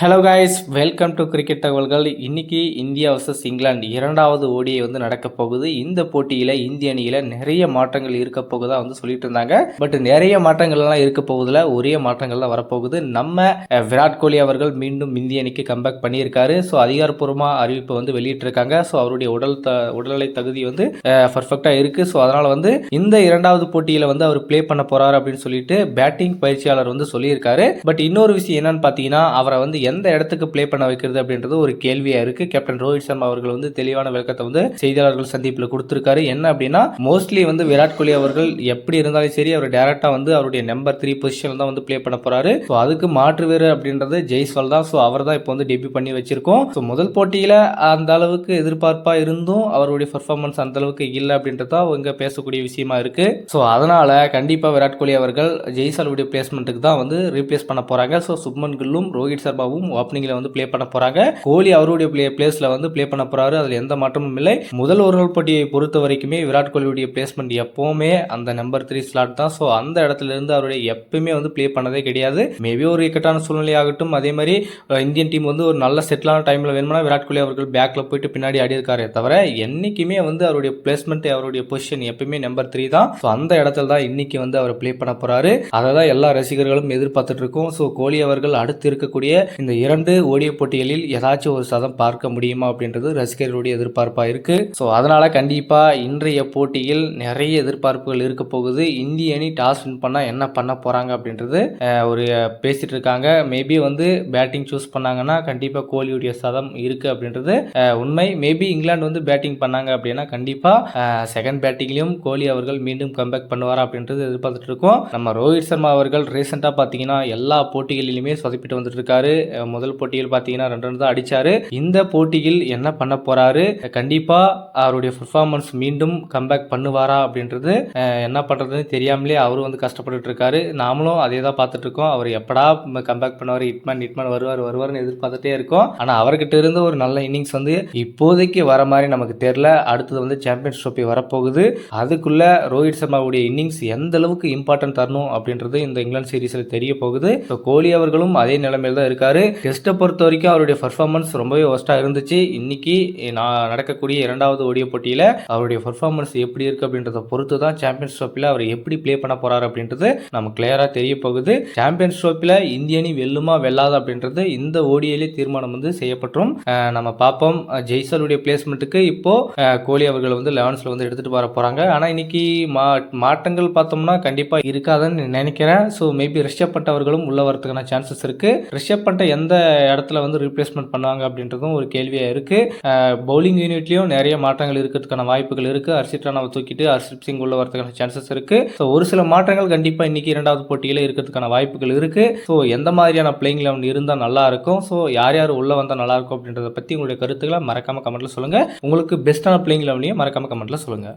Hello guys welcome to cricket தகவல்கள் இன்னைக்கு India versus England இரண்டாவது ஓடியை வந்து நடக்க போகுது. இந்த போட்டியில் இந்திய அணியில் நிறைய மாற்றங்கள் இருக்க போகுதா வந்து சொல்லிட்டு இருந்தாங்க. பட் நிறைய மாற்றங்கள்லாம் இருக்க போகுதுல. ஒரே மாற்றங்கள் தான் வரப்போகுது. நம்ம விராட் கோலி அவர்கள் மீண்டும் இந்திய அணிக்கு கம்பேக் பண்ணியிருக்காரு. ஸோ அதிகாரப்பூர்வமாக அறிவிப்பு வந்து வெளியிட்டிருக்காங்க. ஸோ அவருடைய உடல் த உடல்நிலை தகுதி வந்து பர்ஃபெக்டாக இருக்குது ஸோ அதனால் வந்து இந்த இரண்டாவது போட்டியில் வந்து அவர் ப்ளே பண்ண போறாரு அப்படின்னு சொல்லிட்டு பேட்டிங் பயிற்சியாளர் வந்து சொல்லியிருக்காரு. பட் இன்னொரு விஷயம் என்னன்னு பார்த்தீங்கன்னா அவரை வந்து எந்த இடத்துக்கு ப்ளே பண்ண வைக்கிறது அப்படின்றது ஒரு கேள்வியா இருக்கு. கேப்டன் ரோஹித் சர்மா அவர்கள் வந்து தெளிவான விளக்கத்தை வந்து செய்தியாளர்கள் சந்திப்பில் கொடுத்திருக்காரு. என்ன அப்படின்னா மோஸ்ட்லி வந்து விராட் கோலி அவர்கள் எப்படி இருந்தாலும் சரி அவர் டேரக்டா வந்து அவருடைய நம்பர் த்ரீ பொசிஷன் தான் வந்து ப்ளே பண்ண போறாரு. ஸோ அதுக்கு மாற்று வீரர் அப்படின்றது ஜெய்ஸ்வால் தான். ஸோ அவர் தான் இப்போ வந்து டெபியூ பண்ணி வச்சிருக்கோம். ஸோ முதல் போட்டியில அந்த அளவுக்கு எதிர்பார்ப்பா இருந்தும் அவருடைய பர்ஃபார்மன்ஸ் அந்த அளவுக்கு இல்லை அப்படின்றது தான் அவங்க பேசக்கூடிய விஷயமா இருக்கு. ஸோ அதனால கண்டிப்பா விராட் கோலி அவர்கள் ஜெய்ஸ்வாலுடைய பிளேஸ்மெண்ட்டுக்கு தான் வந்து ரீப்ளேஸ் பண்ண போறாங்க. ஸோ சுப்மன் கில்லும் ரோஹித் சர்மாவும் ஓப்பனிங்ல வந்து ப்ளே பண்ண போறாங்க. கோலி அவருடைய பிளே பிளேஸ்ல வந்து ப்ளே பண்ண போறாரு. அதுல எந்த மாற்றமும் இல்லை. முதல் ஒரு நாள் போட்டியை பொறுத்த வரைக்குமே விராட் கோலியுடைய பிளேஸ்மெண்ட் எப்பவுமே அந்த நம்பர் த்ரீ ஸ்லாட் தான். ஸோ அந்த இடத்துல இருந்து அவருடைய எப்பயுமே வந்து ப்ளே பண்ணதே கிடையாது. மேபி ஒரு இக்கட்டான சூழ்நிலை ஆகட்டும். அதே மாதிரி இந்தியன் டீம் வந்து ஒரு நல்ல செட்டிலான டைம்ல வேணும்னா விராட் கோலி அவர்கள் பேக்ல போயிட்டு பின்னாடி ஆடியிருக்காரே தவிர என்னைக்குமே வந்து அவருடைய பிளேஸ்மெண்ட் அவருடைய பொசிஷன் எப்பயுமே நம்பர் த்ரீ தான். ஸோ அந்த இடத்துல தான் இன்னைக்கு வந்து அவர் ப்ளே பண்ண போறாரு. அதை தான் எல்லா ரசிகர்களும் எதிர்பார்த்துட்டு இருக்கோம். ஸோ கோலி அவர்கள் அடுத்து இருக்கக்கூடிய இந்த இரண்டு ஓடிய போட்டிகளில் ஏதாச்சும் ஒரு சதம் பார்க்க முடியுமா அப்படின்றது ரசிகர்களுடைய எதிர்பார்ப்பாக இருக்குது ஸோ அதனால் கண்டிப்பாக இன்றைய போட்டியில் நிறைய எதிர்பார்ப்புகள் இருக்க போகுது. இந்திய அணி டாஸ் வின் பண்ணால் என்ன பண்ண போகிறாங்க அப்படின்றது ஒரு பேசிகிட்டு இருக்காங்க. மேபி வந்து பேட்டிங் சூஸ் பண்ணாங்கன்னா கண்டிப்பாக கோலியுடைய சதம் இருக்குது அப்படின்றது உண்மை. மேபி இங்கிலாந்து வந்து பேட்டிங் பண்ணாங்க அப்படின்னா கண்டிப்பாக செகண்ட் பேட்டிங்லேயும் கோலி அவர்கள் மீண்டும் கம்பேக் பண்ணுவாரா அப்படின்றது எதிர்பார்த்துட்டு இருக்கோம். நம்ம ரோஹித் சர்மா அவர்கள் ரீசெண்டாக பார்த்தீங்கன்னா எல்லா போட்டிகளிலுமே சொதப்பிட்டு வந்துட்டு இருக்காரு. முதல் போட்டியில் பார்த்தீங்கன்னா ரெண்டு ரன் தான் அடித்தார் இந்த போட்டியில் என்ன பண்ண போகிறாரு கண்டிப்பாக அவருடைய பர்ஃபார்மன்ஸ் மீண்டும் கம்பேக் பண்ணுவாரா அப்படின்றது என்ன பண்ணுறதுன்னு தெரியாமலே அவரும் வந்து கஷ்டப்பட்டுட்டு இருக்காரு. நாமளும் அதே தான் பார்த்துட்டு இருக்கோம். அவர் எப்படா கம்பேக் பண்ணுவார்? ஹிட்மேன் ஹிட்மேன் வருவார் வருவார்னு எதிர்பார்த்துட்டே இருக்கோம். ஆனால் அவர்கிட்ட இருந்து ஒரு நல்ல இன்னிங்ஸ் வந்து இப்போதைக்கு வர மாதிரி நமக்கு தெரியல. அடுத்தது வந்து சாம்பியன்ஸ் ட்ரோஃபி வரப்போகுது. அதுக்குள்ள ரோஹித் சர்மாவுடைய இன்னிங்ஸ் எந்த அளவுக்கு இம்பார்ட்டன்ட் தரணும் அப்படின்றது இந்த இங்கிலாந்து சீரீஸில் தெரிய போகுது. ஸோ கோலி அவர்களும் அதே நிலைமையில் தான் இருக்காரு. டெஸ்ட்டை பொறுத்த வரைக்கும் அவருடைய பர்ஃபார்மன்ஸ் ரொம்பவே ஒஸ்ட்டாக இருந்துச்சு. இன்னைக்கு நான் நடக்கக்கூடிய இரண்டாவது ஓடிய போட்டியில் அவருடைய பர்ஃபார்மன்ஸ் எப்படி இருக்கு அப்படின்றத பொறுத்து தான் சாம்பியன்ஸ் ட்ரோஃபியில் அவர் எப்படி ப்ளே பண்ண போகிறார் அப்படின்றது நமக்கு கிளியராக தெரிய போகுது. சாம்பியன்ஸ் ட்ரோஃபியில் இந்திய அணி வெல்லுமா வெல்லாத அப்படின்றது இந்த ஓடியிலே தீர்மானம் வந்து செய்யப்பட்டுரும் நம்ம பார்ப்போம். ஜெய்சலுடைய பிளேஸ்மெண்ட்டுக்கு இப்போ கோலி அவர்கள் வந்து லெவன்ஸில் வந்து எடுத்துகிட்டு வர போகிறாங்க ஆனால் இன்னைக்கு மா மாற்றங்கள் பார்த்தோம்னா கண்டிப்பாக இருக்காதுன்னு நினைக்கிறேன். ஸோ மேபி ரிஷப் பண்ட் அவர்களும் உள்ள வரதுக்கான சான்சஸ் இருக்கு. ரிஷப் பண்ட எந்த இடத்துல வந்து ரீப்ளேஸ்மெண்ட் பண்ணுவாங்க அப்படின்றதும் ஒரு கேள்வியாக இருக்குது பவுலிங் யூனிட்லேயும் நிறைய மாற்றங்கள் இருக்கிறதுக்கான வாய்ப்புகள் இருக்குது ஹர்ஷித் ராணாவை தூக்கிட்டு ஹர்ஷித் சிங் உள்ள வரதுக்கான சான்சஸ் இருக்குது ஸோ ஒரு சில மாற்றங்கள் கண்டிப்பாக இன்றைக்கி இரண்டாவது போட்டியில் இருக்கிறதுக்கான வாய்ப்புகள் இருக்குது ஸோ எந்த மாதிரியான பிளேயிங் லெவன் இருந்தால் நல்லாயிருக்கும் ஸோ யார் யார் உள்ளே வந்தால் நல்லாயிருக்கும் அப்படின்றத பற்றி உங்களுடைய கருத்துக்களை மறக்காமல் கமெண்ட்டில் சொல்லுங்கள் உங்களுக்கு பெஸ்ட்டான பிளேயிங் லெவனையும் மறக்காமல் கமெண்ட்டில் சொல்லுங்கள்